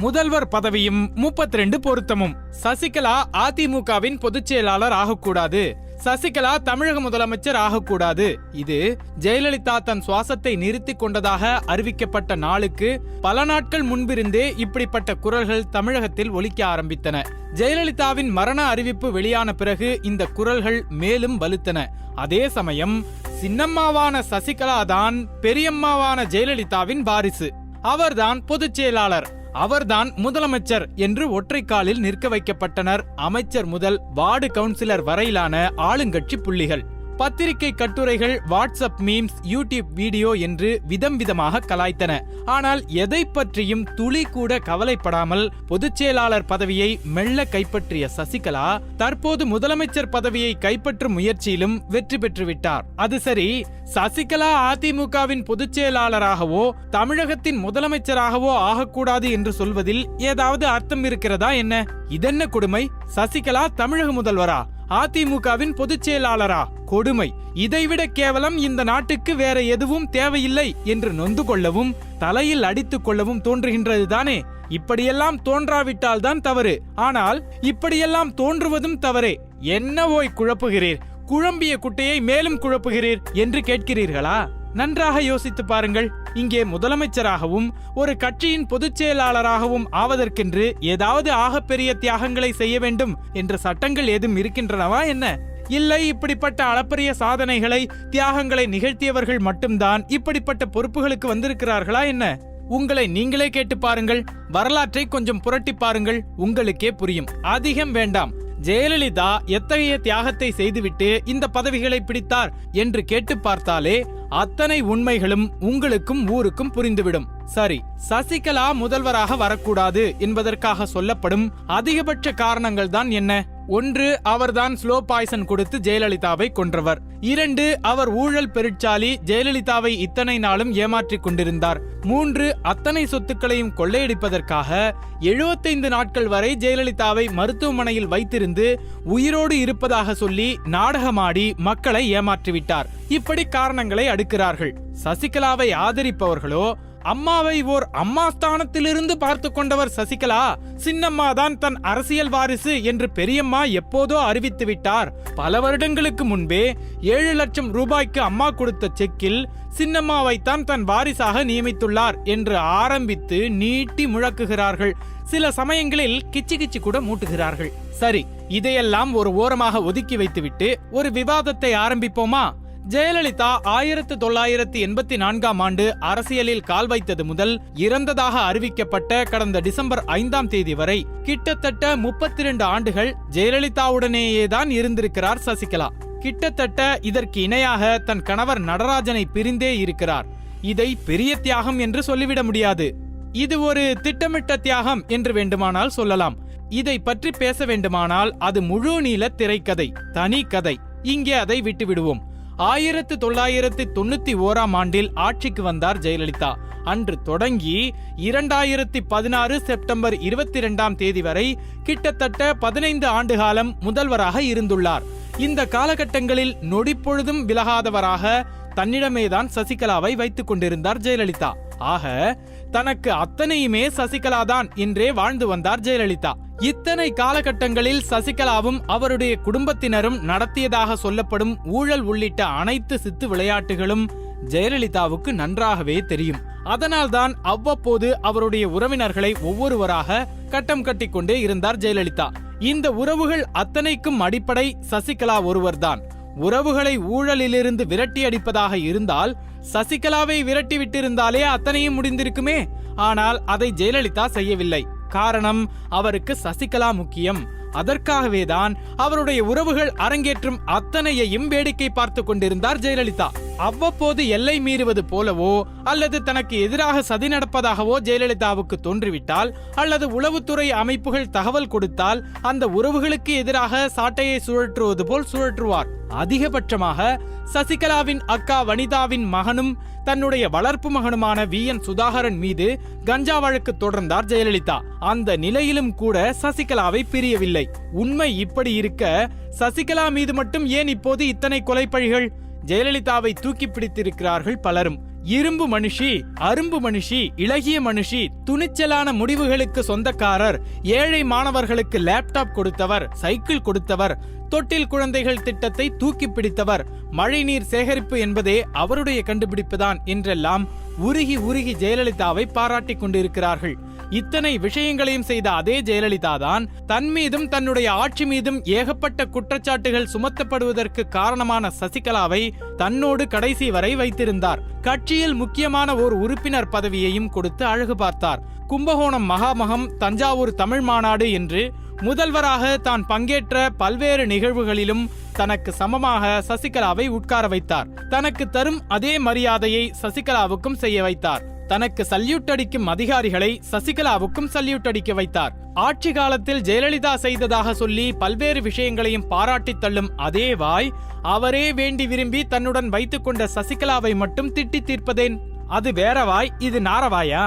முதல்வர் பதவியும் முப்பத்தி ரெண்டு பொருத்தமும். சசிகலா அதிமுகவின் பொதுச் செயலாளர் ஆகக்கூடாது. சசிகலா தமிழக முதலமைச்சர் ஆகக்கூடாது. இது ஜெயலலிதா தன் சுவாசத்தை நிறுத்திக் கொண்டதாக அறிவிக்கப்பட்ட நாளுக்கு பல நாட்கள் முன்பிருந்தே இப்படிப்பட்ட குரல்கள் தமிழகத்தில் ஒலிக்க ஆரம்பித்தன. ஜெயலலிதாவின் மரண அறிவிப்பு வெளியான பிறகு இந்த குரல்கள் மேலும் வலுத்தன. அதே சமயம் சின்னம்மாவான சசிகலா தான் பெரியம்மாவான ஜெயலலிதாவின் வாரிசு. அவர்தான் பொதுச் செயலாளர். அவர்தான் முதலமைச்சர் என்று ஒற்றை காலில் நிற்க வைக்கப்பட்டனர். அமைச்சர் முதல் வார்டு கவுன்சிலர் வரையிலான ஆளுங்கட்சி புள்ளிகள். பத்திரிகை கட்டுரைகள் வாட்ஸ்அப் மீம்ஸ் யூடியூப் வீடியோ என்று விதம் விதமாக கலாய்த்தன. ஆனால் எதை பற்றியும் துளி கூட கவலைப்படாமல் பொதுச் செயலாளர் பதவியை மெல்ல கைப்பற்றிய சசிகலா தற்போது முதலமைச்சர் பதவியை கைப்பற்றும் முயற்சியிலும் வெற்றி பெற்றுவிட்டார். அது சரி சசிகலா அதிமுகவின் பொதுச் செயலாளராகவோ தமிழகத்தின் முதலமைச்சராகவோ ஆகக்கூடாது என்று சொல்வதில் ஏதாவது அர்த்தம் இருக்கிறதா என்ன? இதென்ன கொடுமை? சசிகலா தமிழக முதல்வரா? அதிமுகவின் பொதுச் செயலாளரா? கொடுமை. இதைவிட கேவலம் இந்த நாட்டுக்கு வேற எதுவும் தேவையில்லை என்று நொந்து கொள்ளவும் தலையில் அடித்துக் கொள்ளவும் தோன்றுகின்றது தானே. இப்படியெல்லாம் தோன்றாவிட்டால் தான் தவறு. ஆனால் இப்படியெல்லாம் தோன்றுவதும் தவறே. என்ன ஓய் குழப்புகிறீர்? குழம்பிய குட்டையை மேலும் குழப்புகிறீர் என்று கேட்கிறீர்களா? நன்றாக யோசித்து பாருங்கள். இங்கே முதலமைச்சராகவும் ஒரு கட்சியின் பொதுச் செயலாளராகவும் ஆவதற்கென்று ஏதாவது ஆகப்பெரிய தியாகங்களை செய்ய வேண்டும் என்ற சட்டங்கள் ஏதும் இருக்கின்றனவா என்ன? இல்லை இப்படிப்பட்ட அளப்பரிய சாதனைகளை தியாகங்களை நிகழ்த்தியவர்கள் மட்டும்தான் இப்படிப்பட்ட பொறுப்புகளுக்கு வந்திருக்கிறார்களா என்ன? உங்களை நீங்களே கேட்டு பாருங்கள். வரலாற்றை கொஞ்சம் புரட்டி பாருங்கள். உங்களுக்கே புரியும். அதிகம் வேண்டாம். ஜெயலலிதா எத்தகைய தியாகத்தை செய்துவிட்டு இந்த பதவிகளை பிடித்தார் என்று கேட்டு பார்த்தாலே அத்தனை உண்மைகளும் உங்களுக்கும் ஊருக்கும் புரிந்துவிடும். சரி சசிகலா முதல்வராக வரக்கூடாது என்பதற்காக சொல்லப்படும் அதிகபட்ச காரணங்கள் தான் என்ன? ஒன்று அவர்தான் ஸ்லோ பாய்சன் கொடுத்து ஜெயலலிதாவை கொன்றவர். இரண்டு அவர் ஊழல் பெருச்சாலி ஜெயலலிதாவை இத்தனை நாளும் ஏமாற்றிக் கொண்டிருந்தார். மூன்று அத்தனை சொத்துக்களையும் கொள்ளையடிப்பதற்காக எழுபத்தைந்து நாட்கள் வரை ஜெயலலிதாவை மருத்துவமனையில் வைத்திருந்து உயிரோடு இருப்பதாக சொல்லி நாடகமாடி மக்களை ஏமாற்றிவிட்டார். இப்படி காரணங்களை தடுக்கிறார்கள் சசிகலாவை ஆதரிப்பவர்களோ அம்மாவை ஓர் அம்மா ஸ்தானத்திலிருந்து பார்த்து கொண்டவர் சசிகலா சின்னம்மா தான் தன் அரசியல் வாரிசு என்று பெரியம்மா எப்போதோ அறிவித்து விட்டார். பல வருடங்களுக்கு முன்பே ஏழு லட்சம் ரூபாய்க்கு அம்மா கொடுத்த செக்கில் சின்னம்மாவைத்தான் தன் வாரிசாக நியமித்துள்ளார் என்று ஆரம்பித்து நீட்டி முழக்குகிறார்கள். சில சமயங்களில் கிச்சு கிச்சு கூட மூட்டுகிறார்கள். சரி இதையெல்லாம் ஒரு ஓரமாக ஒதுக்கி வைத்துவிட்டு ஒரு விவாதத்தை ஆரம்பிப்போமா? ஜெயலலிதா ஆயிரத்து தொள்ளாயிரத்து எண்பத்தி நான்காம் ஆண்டு அரசியலில் கால் வைத்தது முதல் இறந்ததாக அறிவிக்கப்பட்ட கடந்த டிசம்பர் ஐந்தாம் தேதி வரை கிட்டத்தட்ட முப்பத்தி இரண்டு ஆண்டுகள் ஜெயலலிதாவுடனேயே தான் இருந்திருக்கிறார் சசிகலா. கிட்டத்தட்ட இதற்கு இணையாக தன் கணவர் நடராஜனை பிரிந்தே இருக்கிறார். இதை பெரிய தியாகம் என்று சொல்லிவிட முடியாது. இது ஒரு திட்டமிட்ட தியாகம் என்று வேண்டுமானால் சொல்லலாம். இதை பற்றி பேச வேண்டுமானால் அது முழு நீள திரைக்கதை தனி கதை. இங்கே அதை விட்டுவிடுவோம். ஆயிரத்து தொள்ளாயிரத்து தொண்ணூத்தி ஓராம் ஆண்டில் ஆட்சிக்கு வந்தார் ஜெயலலிதா. அன்று தொடங்கி இரண்டாயிரத்தி பதினாறு செப்டம்பர் இருபத்தி இரண்டாம் தேதி வரை கிட்டத்தட்ட பதினைந்து ஆண்டு காலம் முதல்வராக இருந்துள்ளார். இந்த காலகட்டங்களில் நொடிப்பொழுதும் விலகாதவராக தன்னிடமேதான் சசிகலாவை வைத்துக் கொண்டிருந்தார் ஜெயலலிதா. ஆக தனக்கு அத்தனையுமே சசிகலா தான் என்றே வாழ்ந்து வந்தார் ஜெயலலிதா. இத்தனை காலகட்டங்களில் சசிகலாவும் அவருடைய குடும்பத்தினரும் நடத்தியதாக சொல்லப்படும் ஊழல் உள்ளிட்ட அனைத்து சித்து விளையாட்டுகளும் ஜெயலலிதாவுக்கு நன்றாகவே தெரியும். அதனால்தான் அவ்வப்போது அவருடைய உறவினர்களை ஒவ்வொருவராக கட்டம் கட்டிக்கொண்டே இருந்தார் ஜெயலலிதா. இந்த உறவுகள் அத்தனைக்கும் அடிப்படை சசிகலா ஒருவர்தான். உறவுகளை ஊழலிலிருந்து விரட்டி அடிப்பதாக இருந்தால் சசிகலாவை விரட்டி விட்டிருந்தாலே அத்தனையும் முடிந்திருக்குமே. ஆனால் அதை ஜெயலலிதா செய்யவில்லை. காரணம் அவருக்கு சசிகலா முக்கியம். அதற்காகவேதான் அவருடைய உறவுகள் அரங்கேற்றும் அத்தனையையும் வேடிக்கை பார்த்து கொண்டிருந்தார் ஜெயலலிதா. அவ்வப்போது எல்லை மீறுவது போலவோ அல்லது தனக்கு எதிராக சதி நடப்பதாகவோ ஜெயலலிதாவுக்கு தோன்றிவிட்டால் அல்லது உளவுத்துறை அமைப்புகள் தகவல் கொடுத்தால் அந்த உறவுகளுக்கு எதிராக சாட்டையை சுழற்றுவது போல் சுழற்றுவார். அதிகபட்சமாக சசிகலாவின் அக்கா வனிதாவின் மகனும் தன்னுடைய வளர்ப்பு மகனுமான வி என் சுதாகரன் மீது கஞ்சா வழக்கு தொடர்ந்தார் ஜெயலலிதா. அந்த நிலையிலும் கூட சசிகலாவை பிரியவில்லை. உண்மை இப்படி இருக்க சசிகலா மீது மட்டும் ஏன் இப்போது இத்தனை கொலைப்பழிகள்? ஜெயலலிதாவை தூக்கி பிடித்திருக்கிறார்கள் பலரும். இரும்பு மனுஷி அரும்பு மனுஷி இளகிய மனுஷி துணிச்சலான முடிவுகளுக்கு சொந்தக்காரர் ஏழை மாணவர்களுக்கு லேப்டாப் கொடுத்தவர் சைக்கிள் கொடுத்தவர் தொட்டில் குழந்தைகள் திட்டத்தை தூக்கி பிடித்தவர் மழைநீர் சேகரிப்பு என்பதே அவருடைய கண்டுபிடிப்புதான் என்றெல்லாம் உருகி உருகி ஜெயலலிதாவை பாராட்டி கொண்டிருக்கிறார்கள். இத்தனை விஷயங்களையும் செய்த அதே ஜெயலலிதா தான் தன் மீதும் தன்னுடைய ஆட்சி மீதும் ஏகப்பட்ட குற்றச்சாட்டுகள் சுமத்தப்படுவதற்கு காரணமான சசிகலாவை தன்னோடு கடைசி வரை வைத்திருந்தார். கட்சியில் முக்கியமான ஓர் உறுப்பினர் பதவியையும் கொடுத்து அழகு பார்த்தார். கும்பகோணம் மகாமகம் தஞ்சாவூர் தமிழ் மாநாடு என்று முதல்வராக தான் பங்கேற்ற பல்வேறு நிகழ்வுகளிலும் தனக்கு சமமாக சசிகலாவை உட்கார வைத்தார். தனக்கு தரும் அதே மரியாதையை சசிகலாவுக்கும் செய்ய வைத்தார். தனக்கு சல்யூட் அடிக்கும் அதிகாரிகளை சசிகலாவுக்கும் சல்யூட் அடிக்க வைத்தார். ஆட்சி காலத்தில் ஜெயலலிதா செய்ததாக சொல்லி பல்வேறு விஷயங்களையும் பாராட்டித் தள்ளும் அதே வாய் அவரே வேண்டி விரும்பி தன்னுடன் வைத்துக் கொண்ட சசிகலாவை மட்டும் திட்டி தீர்ப்பதேன்? அது வேற வாய் இது நாரவாயா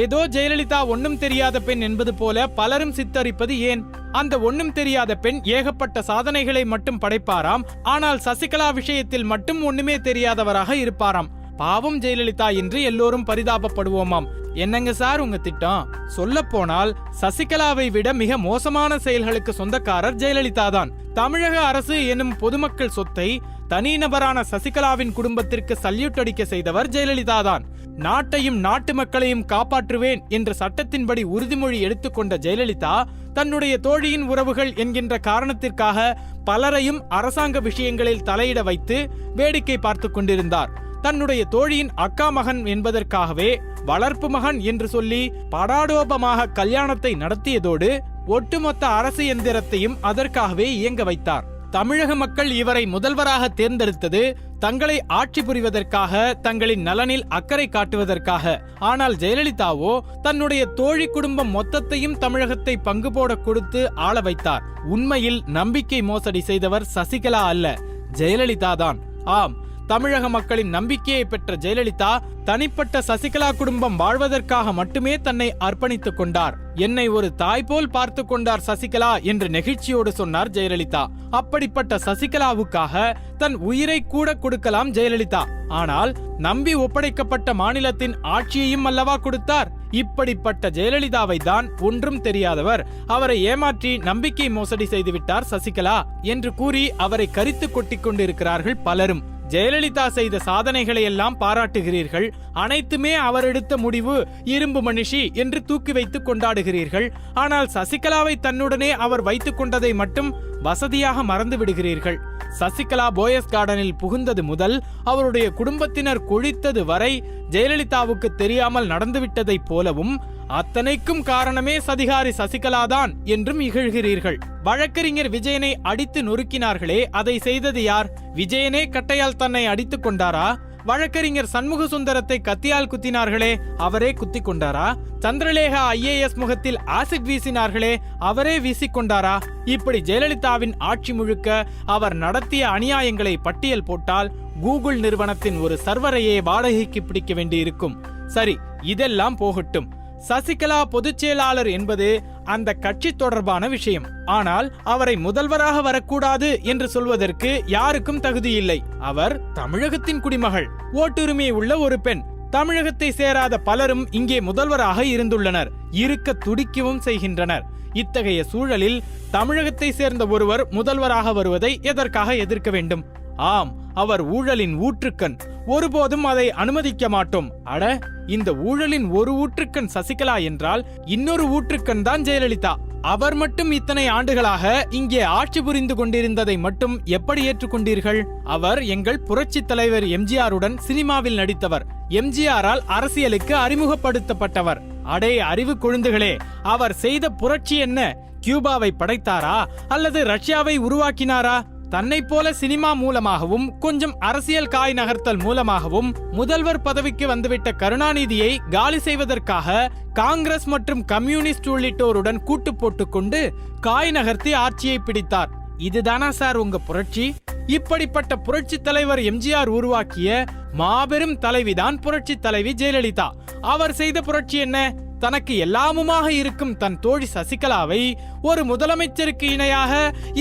ஏதோ ஜெயலலிதா ஒன்னும் தெரியாத பெண் என்பது போல பலரும் சித்தரிப்பது ஏன்? அந்த ஒண்ணும் தெரியாத பெண் ஏகப்பட்ட சாதனைகளை மட்டும் படைப்பாராம் ஆனால் சசிகலா விஷயத்தில் மட்டும் ஒண்ணுமே தெரியாதவராக இருப்பாராம். பாவம் ஜெயலலிதா என்று எல்லோரும் பரிதாபப்படுவோமாம். என்னங்க சார் உங்க திட்டம்? சொல்ல போனால் சசிகலாவை விட மிக மோசமான செயல்களுக்கு சொந்தக்காரர் ஜெயலலிதா தான். தமிழக அரசு எனும் பொதுமக்கள் சொத்தை தனிநபரான சசிகலாவின் குடும்பத்திற்கு சல்யூட் அடிக்க செய்தவர் ஜெயலலிதா தான். நாட்டையும் நாட்டு மக்களையும் காப்பாற்றுவேன் என்ற சட்டத்தின்படி உறுதிமொழி எடுத்துக்கொண்ட ஜெயலலிதா தன்னுடைய தோழியின் உறவுகள் என்கின்ற காரணத்திற்காக பலரையும் அரசாங்க விஷயங்களில் தலையிட வைத்து வேடிக்கை பார்த்து கொண்டிருந்தார். தன்னுடைய தோழியின் அக்கா மகன் என்பதற்காகவே வளர்ப்பு மகன் என்று சொல்லி படாடோபமாக கல்யாணத்தை நடத்தியதோடு ஒட்டுமொத்த அரசு எந்திரத்தையும் அதற்காகவே இயங்க வைத்தார். தமிழக மக்கள் இவரை முதல்வராக தேர்ந்தெடுத்தது தங்களை ஆட்சி புரிவதற்காக தங்களின் நலனில் அக்கறை காட்டுவதற்காக. ஆனால் ஜெயலலிதாவோ தன்னுடைய தோழி குடும்பம் மொத்தத்தையும் தமிழகத்தை பங்கு போட கொடுத்து ஆள வைத்தார். உண்மையில் நம்பிக்கை மோசடி செய்தவர் சசிகலா அல்ல ஜெயலலிதா தான் ஆம் தமிழக மக்களின் நம்பிக்கையை பெற்ற ஜெயலலிதா தனிப்பட்ட சசிகலா குடும்பம் வாழ்வதற்காக மட்டுமே தன்னை அர்ப்பணித்துக் கொண்டார். என்னை ஒரு தாய் போல் பார்த்து கொண்டார் சசிகலா என்று நெகிழ்ச்சியோடு சொன்னார் ஜெயலலிதா. அப்படிப்பட்ட சசிகலாவுக்காக தன் உயிரை கூட கொடுக்கலாம் ஜெயலலிதா. ஆனால் நம்பி ஒப்படைக்கப்பட்ட மாநிலத்தின் ஆட்சியையும் அல்லவா கொடுத்தார்? இப்படிப்பட்ட ஜெயலலிதாவை தான் ஒன்றும் தெரியாதவர் அவரை ஏமாற்றி நம்பிக்கை மோசடி செய்துவிட்டார் சசிகலா என்று கூறி அவரை கரித்து கொட்டிக் கொண்டிருக்கிறார்கள் பலரும். ஜெயலலிதா செய்த சாதனைகளை எல்லாம் பாராட்டுகிறீர்கள். அனைத்துமே அவர் எடுத்த முடிவு இரும்பு மனுஷி என்று தூக்கி வைத்து கொண்டாடுகிறீர்கள். ஆனால் சசிகலாவை தன்னுடனே அவர் வைத்துக் கொண்டதை மட்டும் வசதியாக மறந்து விடுகிறீர்கள். சசிகலா போயஸ் கார்டனில் புகுந்தது முதல் அவருடைய குடும்பத்தினர் குழித்தது வரை ஜெயலலிதாவுக்கு தெரியாமல் நடந்துவிட்டதைப் போலவும் அத்தனைக்கும் காரணமே சதிகாரி சசிகலாதான் என்றும் இகழ்கிறீர்கள். வழக்கறிஞர் விஜயனை அடித்து நொறுக்கினார்களே அதை செய்தது யார்? விஜயனே கட்டையால் தன்னை அடித்துக் கொண்டாரா? வழக்கறிஞர் சண்முக சுந்தரத்தை கத்தியால் குத்தினார்களே அவரே குத்தி கொண்டாரா? சந்திரலேகா ஐஏஎஸ் முகத்தில் ஆசிட் வீசினார்களே அவரே வீசிக்கொண்டாரா இப்படி ஜெயலலிதாவின் ஆட்சி முழுக்க அவர் நடத்திய அநியாயங்களை பட்டியல் போட்டால் கூகுள் நிறுவனத்தின் ஒரு சர்வரையே வாடகைக்கு பிடிக்க வேண்டியிருக்கும். சரி இதெல்லாம் போகட்டும். சசிகலா பொதுச் செயலாளர் என்பது அந்த கட்சி தொடர்பான விஷயம். ஆனால் அவரை முதல்வராக வரக்கூடாது என்று சொல்வதற்கு யாருக்கும் தகுதியில்லை அவர் தமிழகத்தின் குடிமகள். ஓட்டுரிமை உள்ள ஒரு பெண். தமிழகத்தை சேராத பலரும் இங்கே முதல்வராக இருந்துள்ளனர். இருக்க துடிக்கவும் செய்கின்றனர். இத்தகைய சூழலில் தமிழகத்தை சேர்ந்த ஒருவர் முதல்வராக வருவதை எதற்காக எதிர்க்க வேண்டும்? ஆம் அவர் ஊழலின் ஊற்றுக்கண். ஒருபோதும் அதை அனுமதிக்க மாட்டோம். அட இந்த ஊழலின் ஒரு ஊற்றுக்கண் சசிகலா என்றால் இன்னொரு ஊற்றுக்கண் தான் ஜெயலலிதா. அவர் மட்டும் இத்தனை ஆண்டுகளாக இங்கே ஆட்சி புரிந்து கொண்டிருந்ததை மட்டும் எப்படி ஏற்றுக்கொண்டீர்கள்? அவர் எங்கள் புரட்சி தலைவர் எம்ஜிஆருடன் சினிமாவில் நடித்தவர். எம்ஜிஆரால் அரசியலுக்கு அறிமுகப்படுத்தப்பட்டவர். அடே அறிவு கொழுந்துகளே அவர் செய்த புரட்சி என்ன? கியூபாவை படைத்தாரா? அல்லது ரஷ்யாவை உருவாக்கினாரா? தன்னை போல சினிமா மூலமாகவும் கொஞ்சம் அரசியல் காய் நகர்த்தல் மூலமாகவும் முதல்வர் பதவிக்கு வந்துவிட்ட கருணாநிதியை காலி செய்வதற்காக காங்கிரஸ் மற்றும் கம்யூனிஸ்ட் உள்ளிட்டோருடன் கூட்டு போட்டுக்கொண்டு காய் நகர்த்தி ஆட்சியை பிடித்தார். இதுதானா சார் உங்க புரட்சி? இப்படிப்பட்ட புரட்சி தலைவர் எம்ஜிஆர் உருவாக்கிய மாபெரும் தலைவிதான் புரட்சி தலைவி ஜெயலலிதா. அவர் செய்த புரட்சி என்ன? தனக்கு எல்லாமுமாக இருக்கும் தன் தோழி சசிகலாவை ஒரு முதலமைச்சருக்கு இணையாக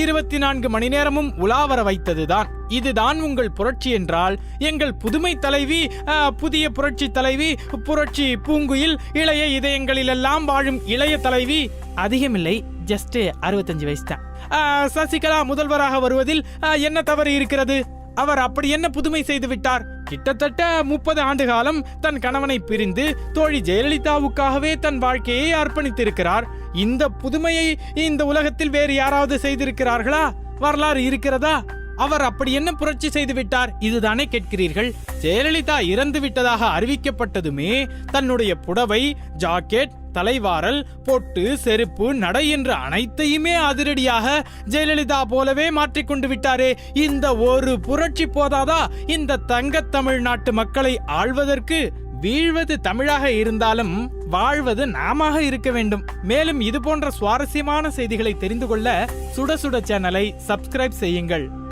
இருபத்தி நான்கு மணி நேரமும் உலாவர வைத்ததுதான். இதுதான் உங்கள் புரட்சி என்றால் எங்கள் புதுமை தலைவி புதிய புரட்சி தலைவி புரட்சி பூங்குயில் இளைய இதயங்களிலெல்லாம் வாழும் இளைய தலைவி. அதிகமில்லை ஜஸ்ட் அறுபத்தஞ்சு வயசு தான். சசிகலா முதல்வராக வருவதில் என்ன தவறு இருக்கிறது? அவர் அப்படி என்ன புதுமை செய்து விட்டார்? கிட்டத்தட்ட முப்பது ஆண்டு காலம் தன் கணவனை பிரிந்து தோழி ஜெயலலிதாவுக்காகவே தன் வாழ்க்கையை அர்ப்பணித்திருக்கிறார். இந்த புதுமையை இந்த உலகத்தில் வேறு யாராவது செய்திருக்கிறார்களா? வரலாறு இருக்கிறதா? அவர் அப்படி என்ன புரட்சி செய்து விட்டார்? இதுதானே கேட்கிறீர்கள்? ஜெயலலிதா இறந்து விட்டதாக அறிவிக்கப்பட்டதுமே தன்னுடைய புடவை ஜாக்கெட் தலைவாரல் பொட்டு செருப்பு நடை என்ற அனைத்தையுமே அதிரடியாக ஜெயலலிதா போலவே மாற்றிக்கொண்டு விட்டாரே. இந்த ஒரு புரட்சி போதாதா? இந்த தங்க தமிழ்நாட்டு மக்களை ஆள்வதற்கு வீழ்வது தமிழாக இருந்தாலும் வாழ்வது நாமாக இருக்க வேண்டும். மேலும் இது போன்ற சுவாரஸ்யமான செய்திகளை தெரிந்து கொள்ள சுட சுட சேனலை சப்ஸ்கிரைப் செய்யுங்கள்.